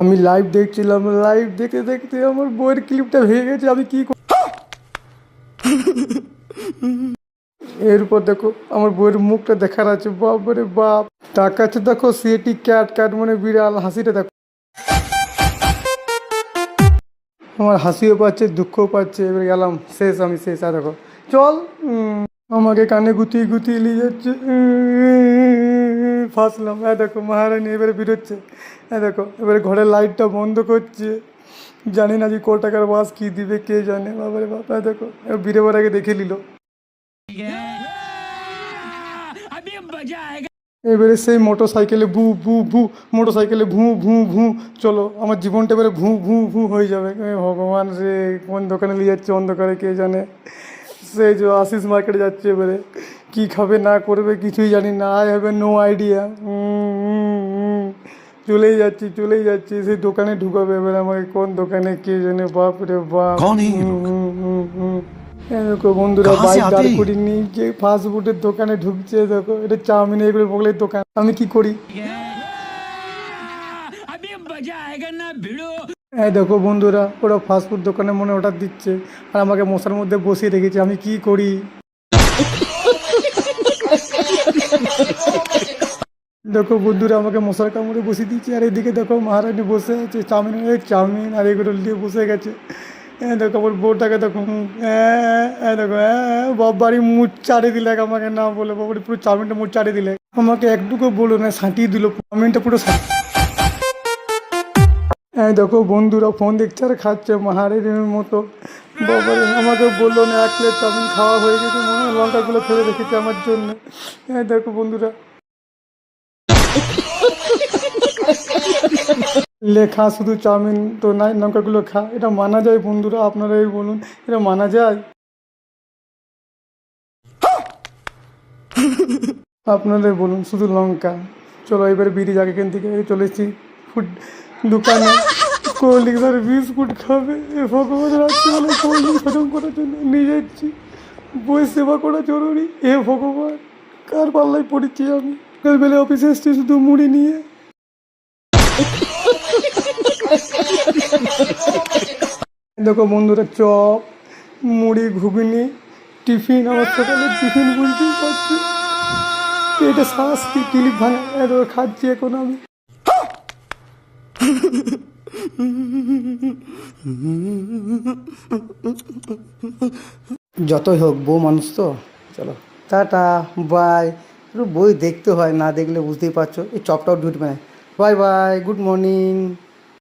আমি লাইভ দেখছিলাম লাইভ দেখতে দেখতে আমার বইয়ের ক্লিপটা ভেঙে গেছে আমি কি কর- এরপর দেখো আমার বইয়ের মুখটা দেখার আছে বাপ। রে বাপ তাকাচ্ছে দেখো সিএটি ক্যাট ক্যাট মানে বিড়াল হাসিটা দেখো। আমার হাসিও পাচ্ছে দুঃখও পাচ্ছে এবার গেলাম শেষ আমি শেষ আর দেখো। চল উম, আমাকে কানে গুতিয়ে গুতিয়ে নিয়ে যাচ্ছে ফাঁসলাম। হ্যাঁ দেখো, মহারানী এবারে বেরোচ্ছে। হ্যাঁ দেখো, এবারে ঘরের লাইটটা বন্ধ করছে। জানি না যে ক টাকার বাস কী দিবে, কে জানে। বাবারে বাবা দেখো বেরোবার আগে দেখে নিল। এবারে সেই মোটর সাইকেলে ভু ভু ভু মোটর সাইকেলে ভু ভু ভু, চলো, আমার জীবনটা এবারে ভু ভু ভু হয়ে যাবে। ভগবান রে, কোন দোকানে নিয়ে যাচ্ছে, অন্ধকারে কে জানে। সেই যে আশিস মার্কেটে যাচ্ছে এবারে। কি খাবে না করবে কিছুই জানি না আই হবে নো আইডিয়া চলেই যাচ্ছি চলেই যাচ্ছি সেই দোকানে ঢুকাবে এবার আমাকে। কোন দোকানে কে জানে বাপ রে বাপ। বন্ধুরা বাইক দাঁড় করিনি যে ফাস্টফুডের দোকানে ঢুকছে দেখো এটা চাউমিন এগুলো বগলের দোকান। আমি কি করি? হ্যাঁ দেখো বন্ধুরা ওরা ফাস্টফুড দোকানে মনে অর্ডার দিচ্ছে আর আমাকে মশার মধ্যে বসিয়ে রেখেছে আমি কি করি? দেখো বন্ধুরা, আমাকে মশার কামড়ে বসিয়ে দিচ্ছে আর এদিকে দেখো মহারানী বসে আছে, চাউমিন চাউমিন আর এগুলো দিয়ে বসে গেছে। হ্যাঁ দেখো আমার বউটাকে দেখো হ্যাঁ দেখো হ্যাঁ বাবারি মুখ চাড়ে দিলে আমাকে না বলে, বাবারি পুরো চাউমিনটা মুখ চাড়ে দিলে। আমাকে একটুকু বলো না সাঁটিয়ে দিল, চাউমিনটা পুরো হ্যাঁ দেখো বন্ধুরা, ফোন দেখছে আর খাচ্ছে মাহারের মতো। বাবারে, আমাকে বলল না, এক প্লেট চাউমিন খাওয়া হয়ে গেছে, মনে লঙ্কাগুলো ফেলে রেখেছে আমার জন্য। হ্যাঁ দেখো বন্ধুরা লেখা, শুধু চাউমিন তো নাই, লঙ্কাগুলো খা। এটা মানা যায় বন্ধুরা, আপনারাই বলুন, এটা মানা যায়? আপনারাই বলুন, শুধু লঙ্কা। চলো এবারে বেরিয়ে যাক এখান থেকে, এই চলে এসেছি ফুড দোকানে। কোল্ড ড্রিঙ্কস বিস্কুট খাবে? ভগবান রাত্রিবেলা কোল্ড ড্রিঙ্কস খতম করার জন্য নিয়ে যাচ্ছি? বই সেবা করা জরুরি? এ ভগবান, কার পাল্লায় পড়েছি আমি? কালবেলা অফিসে এসছি শুধু মুড়ি নিয়ে। দেখো বন্ধুরা, চপ, মুড়ি, ঘুগনি, টিফিন, আমার সকালে টিফিন বুঝতেই পারছি। এটা শ্বাস কি ক্লিপ ভাঙা, এত খাচ্ছি এখন আমি। যতই হোক, বউ মানুষ তো। চলো, টাটা বাই একটু বই দেখতে হয়, না দেখলে বুঝতেই পারছ। এই চপটাও ঢুটবে না বাই বাই গুড মর্নিং